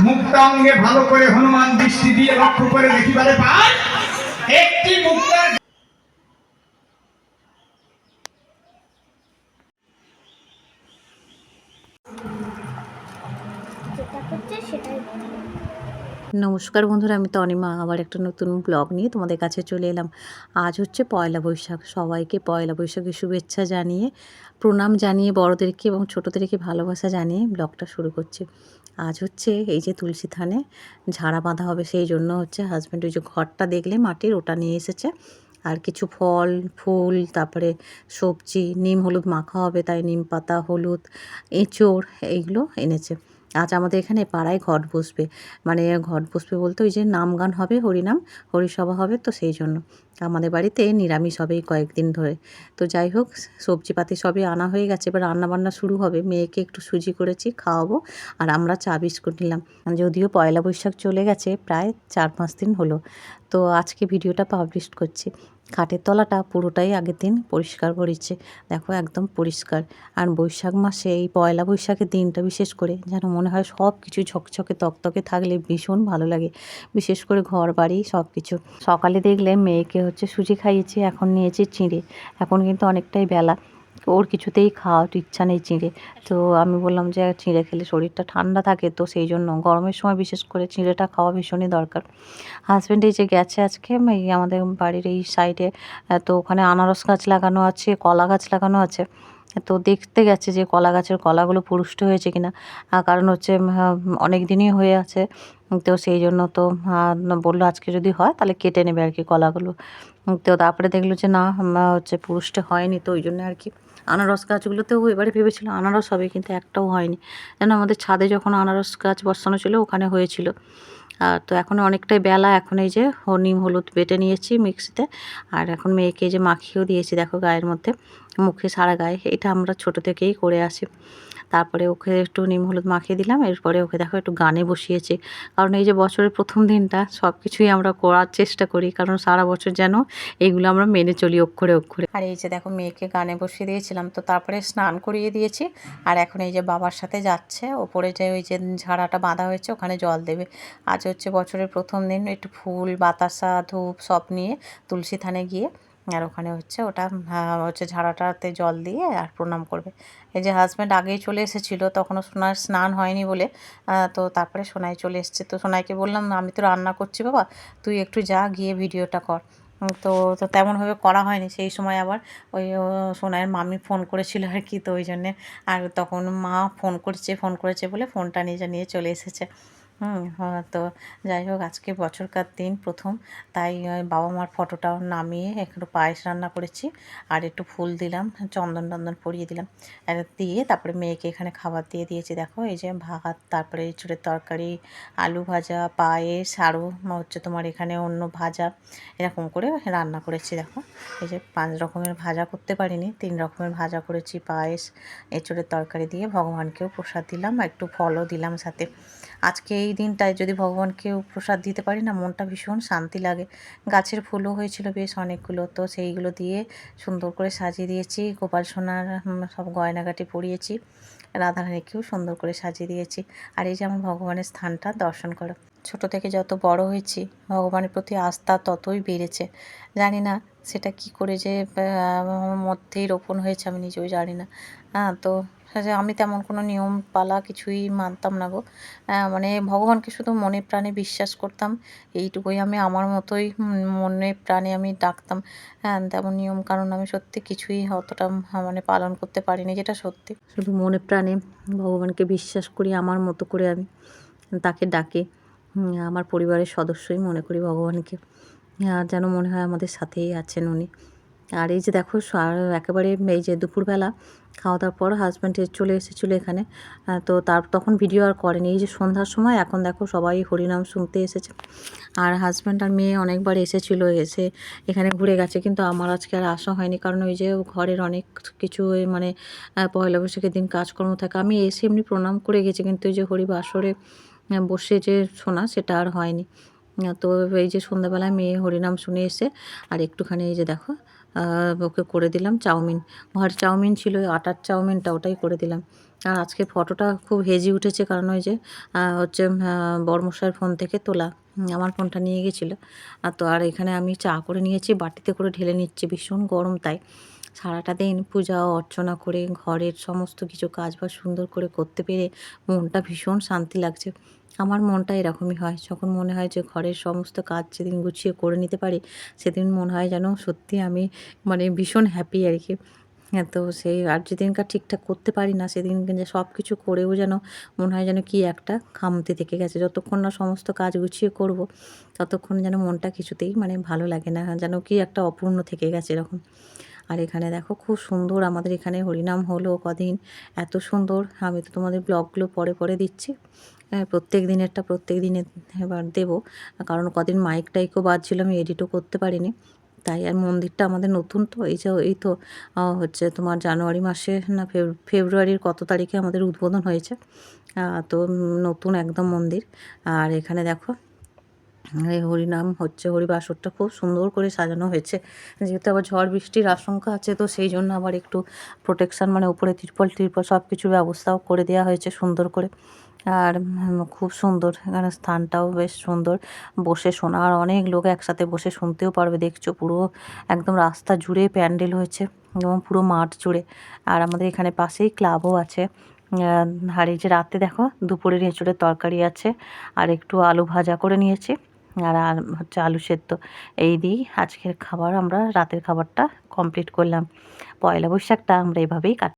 মুক্তা অঙ্গে ভালো করে হনুমান দৃষ্টি দিয়ে লক্ষ্য করে দেখিবারে পায় একটি মুক্তার সেটাই। নমস্কার বন্ধুরা, আমি তনিমা। আবার একটা নতুন ব্লগ নিয়ে তোমাদের কাছে চলে এলাম। আজ হচ্ছে পয়লা বৈশাখ। সবাইকে পয়লা বৈশাখের শুভেচ্ছা জানিয়ে, প্রণাম জানিয়ে, বড়দেরকে এবং ছোটোদেরকে ভালোবাসা জানিয়ে ব্লগটা শুরু করছি। আজ হচ্ছে এই যে তুলসী থানে ঝাড়া বাঁধা হবে, সেই জন্য হচ্ছে হাজব্যান্ড ওই যে ঘরটা দেখলে মাটির ওটা নিয়ে এসেছে। আর কিছু ফল, ফুল, তারপরে সবজি, নিম, হলুদ মাখা হবে, তাই নিম পাতা, হলুদ, এঁচোড়, এইগুলো এনেছে। আজ আমাদের এখানে পাড়ায় ঘট বসবে। মানে ঘট বসবে বলতে ওই যে নাম গান হবে, হরিনাম, হরিসভা হবে তো সেই জন্য। আমাদের বাড়িতে নিরামিষ হবে কয়েকদিন ধরে। তো যাই হোক, সবজিপাতি সবই আনা হয়ে গেছে। এবার রান্নাবান্না শুরু হবে। মেয়েকে একটু সুজি করেছি, খাওয়াবো। আর আমরা চা, বিস্কুট নিলাম। যদিও পয়লা বৈশাখ চলে গেছে, প্রায় চার পাঁচ দিন হলো। তো আজকে ভিডিওটা পাবলিশ করছি। খাটের তলাটা পুরোটাই আগের দিন পরিষ্কার করেছে। দেখো একদম পরিষ্কার। আর বৈশাখ মাসে এই পয়লা বৈশাখের দিনটা বিশেষ করে যেন মনে হয় সব কিছু ঝকঝকে তকতকে থাকলে ভীষণ ভালো লাগে। বিশেষ করে ঘর বাড়ি সব কিছু। সকালে দেখলে মেয়েকে হচ্ছে সুজি খাইয়েছি, এখন নিয়েছি চিঁড়ে। এখন কিন্তু অনেকটাই বেলা। ওর কিছুতেই খাওয়ার ইচ্ছা নেই চিঁড়ে। তো আমি বললাম যে চিঁড়ে খেলে শরীরটা ঠান্ডা থাকে, তো সেই জন্য গরমের সময় বিশেষ করে চিঁড়েটা খাওয়া ভীষণই দরকার। হাজব্যান্ড এই যে গেছে আজকে, এই আমাদের বাড়ির এই সাইডে তো ওখানে আনারস গাছ লাগানো আছে, কলা গাছ লাগানো আছে। তো দেখতে গেছে যে কলা গাছের কলাগুলো পুরুষ্ট হয়েছে কিনা। কারণ হচ্ছে অনেক দিনই হয়ে আছে। তো সেই জন্য তো বলল আজকে যদি হয় তাহলে কেটে নেবে আর কি কলাগুলো। তো তারপরে দেখল যে না হচ্ছে পুরুষটা হয়নি তো ওই জন্য আর কি। আনারস গাছগুলোতেও এবারে ভেবেছিল আনারস হবে কিন্তু একটাও হয়নি। যেন আমাদের ছাদে যখন আনারস গাছ বসানো ছিল ওখানে হয়েছিল। আর তো এখন অনেকটাই বেলা, এখন এই যে নিম, হলুদ বেটে নিয়েছি মিক্সিতে। আর এখন মেয়েকে যে মাখিয়েও দিয়েছি দেখো গায়ের মধ্যে, মুখে সারা গায়ে। এটা আমরা ছোট থেকেই করে আসি। তারপরে ওকে একটু নিম হলুদ মাখিয়ে দিলাম, এরপরে ওকে দেখো একটু গানে বসিয়েছি। কারণ এই যে বছরের প্রথম দিনটা সব কিছুই আমরা করার চেষ্টা করি, কারণ সারা বছর যেন এইগুলো আমরা মেনে চলি অক্ষরে অক্ষরে আর এই যে দেখো মেয়েকে গানে বসিয়ে দিয়েছিলাম, তো তারপরে স্নান করিয়ে দিয়েছি। আর এখন এই যে বাবার সাথে যাচ্ছে, ওপরে যে ওই যে ঝাড়াটা বাঁধা হয়েছে, ওখানে জল দেবে। আজ হচ্ছে বছরের প্রথম দিন, একটু ফুল, বাতাসা, ধূপ, সব নিয়ে তুলসী থানে গিয়ে আর ওখানে হচ্ছে ওটা হচ্ছে ঝাড়াটাতে জল দিয়ে আর প্রণাম করবে। এই যে হাজব্যান্ড আগেই চলে এসেছিল তখনও সোনার স্নান হয়নি বলে তো তারপরে সোনাই চলে এসছে। তো সোনাইকে বললাম আমি তো রান্না করছি বাবা তুই একটু যা গিয়ে ভিডিওটা কর। তো তো তেমনভাবে করা হয়নি। সেই সময় আবার ওই ও, সোনাইয়ের মামি ফোন করেছিল আর কি তো ওই জন্যে। আর তখন মা ফোন করছে ফোন করেছে বলে ফোনটা নিজে নিয়ে চলে এসেছে। হুম তো যাই হোক আজকে বছরকার দিন প্রথম। তাই বাবা মার ফটোটাও নামিয়ে একটু পায়েস রান্না করেছি। আর একটু ফুল দিলাম, চন্দন টন্দন পরিয়ে দিলাম। দিয়ে তারপরে মেয়েকে এখানে খাবার দিয়ে দিয়েছি। দেখো, এই যে ভাত, তারপরে এঁচুড়ের তরকারি, আলু ভাজা, পায়েস আরও হচ্ছে তোমার এখানে অন্য ভাজা, এরকম করে রান্না করেছি। দেখো, এই যে পাঁচ রকমের ভাজা করতে পারিনি, তিন রকমের ভাজা করেছি, পায়েস এঁচুড়ের তরকারি দিয়ে ভগবানকেও প্রসাদ দিলাম, একটু ফলও দিলাম সাথে। আজকে এই দিনটায় যদি ভগবানকেও প্রসাদ দিতে পারি না, মনটা ভীষণ শান্তি লাগে। গাছের ফুলও হয়েছিল বেশ অনেকগুলো, তো সেইগুলো দিয়ে সুন্দর করে সাজিয়ে দিয়েছি। গোপাল সোনার সব গয়নাগাটি পরিয়েছি, রাধারানীকেও সুন্দর করে সাজিয়ে দিয়েছি। আর এই যে আমার ভগবানের স্থানটা, দর্শন করো। ছোট থেকে যত বড় হয়েছি, ভগবানের প্রতি আস্থা ততই বেড়েছে। জানি না সেটা কি করে যে মধ্যেই রোপণ হয়েছে, আমি নিজেও জানি না। হ্যাঁ তো আমি তেমন কোনো নিয়ম পালা কিছুই মানতাম না গো। মানে ভগবানকে শুধু মনে প্রাণে বিশ্বাস করতাম, এইটুকুই আমি আমার মতোই মনে প্রাণে আমি ডাকতাম। হ্যাঁ তেমন নিয়ম কারণ আমি সত্যি কিছুই অতটা মানে পালন করতে পারিনি যেটা সত্যি। শুধু মনে প্রাণে ভগবানকে বিশ্বাস করি, আমার মতো করে আমি তাকে ডাকে। আমার পরিবারের সদস্যই মনে করি ভগবানকে। আর যেন মনে হয় আমাদের সাথেই আছেন উনি। আর এই যে দেখো একেবারে এই যে দুপুরবেলা খাওয়া দাওয়ার পর হাজব্যান্ড চলে এসেছিল এখানে। তো তার তখন ভিডিও আর করেনি। এই যে সন্ধ্যার সময় এখন দেখো সবাই হরিনাম শুনতে এসেছে। আর হাজব্যান্ড আর মেয়ে অনেকবার এসেছিল, এসে এখানে ঘুরে গেছে। কিন্তু আমার আজকে আর আসা হয়নি। কারণ ওই যে ঘরের অনেক কিছু মানে পয়লা বৈশাখের দিন কাজকর্ম থাকে। আমি এসে এমনি প্রণাম করে গেছি। কিন্তু ওই যে হরি বাসরে বসে যে শোনা সেটা আর হয়নি। তো এই যে সন্ধ্যাবেলায় মেয়ে হরিনাম শুনে এসে, আর একটুখানি এই যে দেখো ওকে করে দিলাম চাউমিন। ঘরে চাউমিন ছিল, ওই আটার চাউমিনটা ওটাই করে দিলাম। আর আজকে ফটোটা খুব হেজি উঠেছে, কারণ ওই যে হচ্ছে বর্মশাইয়ের ফোন থেকে তোলা। আমার ফোনটা নিয়ে গেছিল। তো আর এখানে আমি চা করে নিয়েছি, বাটিতে করে ঢেলে নিচ্ছি, ভীষণ গরম তাই। সারাটা দিন পূজা, অর্চনা করে ঘরের সমস্ত কিছু কাজ বাজ সুন্দর করে করতে পেরে মনটা ভীষণ শান্তি লাগছে। আমার মনটা এরকমই হয়। যখন মনে হয় যে ঘরের সমস্ত কাজ যেদিন গুছিয়ে করে নিতে পারি, সেদিন মনে হয় যেন সত্যি আমি মানে ভীষণ হ্যাপি আর কি। হ্যাঁ তো সেই আর যেদিনকার ঠিকঠাক করতে পারি না, সেদিন যে সব কিছু করেও যেন মনে হয় যেন কি একটা খামতি থেকে গেছে। যতক্ষণ না সমস্ত কাজ গুছিয়ে করব, ততক্ষণ যেন মনটা কিছুতেই মানে ভালো লাগে না, যেন কি একটা অপূর্ণ থেকে গেছে এরকম। আর এখানে দেখো খুব সুন্দর আমাদের এখানে হরিনাম হলো কদিন, এত সুন্দর। আমি তো তোমাদের ব্লগগুলো পরে পরে দিচ্ছি। প্রত্যেক দিনেরটা প্রত্যেক দিনে এবার দেবো। কারণ কদিন মাইক টাইকও বাজছিল, আমি এডিটও করতে পারিনি। তাই আর মন্দিরটা আমাদের নতুন তো, এই যে, এই তো হচ্ছে তোমার জানুয়ারি মাসে না ফেব- ফেব্রুয়ারির কত তারিখে আমাদের উদ্বোধন হয়েছে। তো নতুন একদম মন্দির। আর এখানে দেখো হরিনাম হচ্ছে, হরিবাসরটা খুব সুন্দর করে সাজানো হয়েছে। যেহেতু আবার ঝড় বৃষ্টির আশঙ্কা আছে, তো সেই জন্য আবার একটু প্রোটেকশান মানে উপরে তিরপল টিরপল সব কিছুর ব্যবস্থাও করে দেওয়া হয়েছে সুন্দর করে। আর খুব সুন্দর, এখানে স্থানটাও বেশ সুন্দর। বসে শোনা আর অনেক লোক একসাথে বসে শুনতেও পারবে, দেখছ পুরো একদম রাস্তা জুড়ে প্যান্ডেল হয়েছে এবং পুরো মাঠ জুড়ে। আর আমাদের এখানে পাশেই ক্লাবও আছে। আর এই যে রাতে দেখো দুপুরের এঁচড়ের তরকারি আছে। আর একটু আলু ভাজা করে নিয়েছি। আর আর হচ্ছে আলু সেদ্ধ। এই দিয়েই আজকের খাবার আমরা, রাতের খাবারটা কমপ্লিট করলাম। পয়লা বৈশাখটা আমরা এভাবেই কাট